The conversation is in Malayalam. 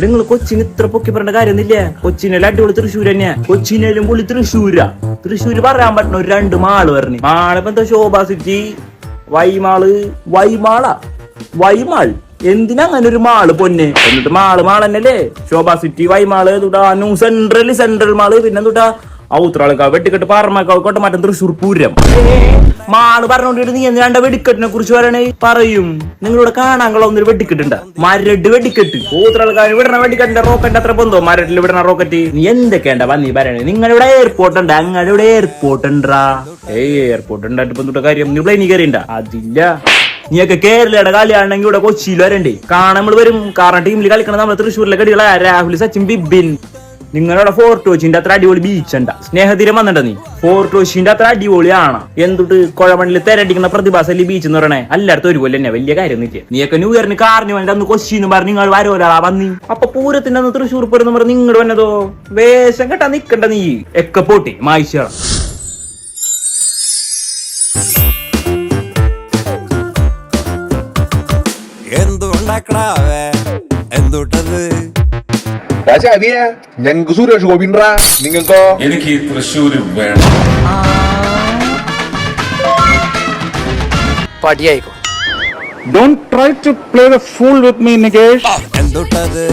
നിങ്ങൾ കൊച്ചിന് ഇത്ര പൊക്കി പറയേണ്ട കാര്യമൊന്നുമില്ല? കൊച്ചിനെല്ലാം അടിപൊളി തൃശ്ശൂർ തന്നെയാ. കൊച്ചിനെല്ലാം പുള്ളി തൃശ്ശൂരാ. തൃശ്ശൂര് പറയാൻ പറ്റണ ഒരു രണ്ട് മാൾ പറഞ്ഞു മാളിപ്പോ എന്താ Shobha city? Y mall വൈമാള? Y mall? എന്തിനാ അങ്ങനെ ഒരു മാൾ പൊന്നെ? എന്നിട്ട് മാൾ മാൾ തന്നെയല്ലേ? ശോഭ സിറ്റി വൈമാൾ തൊട്ടാ ന്യൂ സെൻട്രൽ സെൻട്രൽ മാൾ. പിന്നെ തൊട്ടാ ഔത്രാളക്കാവ് വെട്ടിക്കെട്ട് പാറമാക്കാവ് കോട്ടമാറ്റം തൃശൂർ പൂരം മാൾ പറഞ്ഞോണ്ടിട്ട് നീ എന്തിനാണ്ട വെടിക്കെട്ടിനെ കുറിച്ച് പറയണേ? പറയും. നിങ്ങളോട് കാണാൻ ഒന്നൊരു വെടിക്കെട്ടുണ്ട്. മരട് വെടിക്കെട്ട്. ഊത്രാളുക്കാവ് വിടണ വെടിക്കെട്ടിന്റെ റോക്കറ്റ് അത്ര പൊന്തോ? മരട്ടിൽ വിടണ റോക്കറ്റ്. നീ എന്തൊക്കെയാണ്ട വന്നി പറയണേ? നിങ്ങളിവിടെ എയർപോർട്ട് ഉണ്ട്. അങ്ങനെ എയർപോർട്ട് ഉണ്ടാ ഏയ് എയർപോർട്ട് ഉണ്ടായിട്ട് കാര്യം. നീ പ്ലെയിനിൽ കയറിണ്ട അതില്ല. നീയൊക്കെ കേരളയുടെ കളിയാണെങ്കിൽ ഇവിടെ കൊച്ചിയിൽ വരണ്ടേ? കാണാൻ നമ്മൾ വരും. കാരണം ടീമിൽ കളിക്കണം നമ്മൾ തൃശ്ശൂരിലെ കടികളായ രാഹുൽ സച്ചിൻ ബിബിൻ. നിങ്ങളുടെ ഫോർട്ട് കൊച്ചിന്റെ അത്ര അടിപൊളി ബീച്ച് ഉണ്ടാ. സ്നേഹതീരം വന്നിട്ട് നീ? ഫോർട്ട് കൊച്ചിന്റെ അത്ര അടിപൊളിയാണ്? എന്തുട്ട് കുഴമണ്ണിൽ തെരടിക്കുന്ന പ്രതിഭാസല്ലേ ബീച്ച് എന്ന് പറയണേ? എല്ലായിടത്തും ഒരുപോലെ തന്നെ വലിയ കാര്യം നിൽക്കുക നീയൊക്കെ ന്യൂ ഇയറിന് കാറിന് വേണ്ടി അന്ന് കൊച്ചി എന്ന് പറഞ്ഞ് നിങ്ങൾ വരോരാ വന്നി. അപ്പൊ പൂരത്തിന്റെ അന്ന് തൃശ്ശൂർ പൂരം എന്ന് പറഞ്ഞ് നിങ്ങൾ വന്നതോ? വേഷം കെട്ടാ നിക്കണ്ട നീ. ഒക്കെ പോട്ടി മായിച്ച എന്തുണ്ടാക്കണാവേ? എന്തുട്ടത്? രാജാവിയ ഞങ്ങൾക്ക് സുരേഷ് ഗോപിൻറാ നിങ്ങൾക്കോ? എനിക്ക് തൃശ്ശൂര് വേണം. പടിയായിക്കോ. Don't try to play the fool with me Nikesh എന്തുട്ടത്?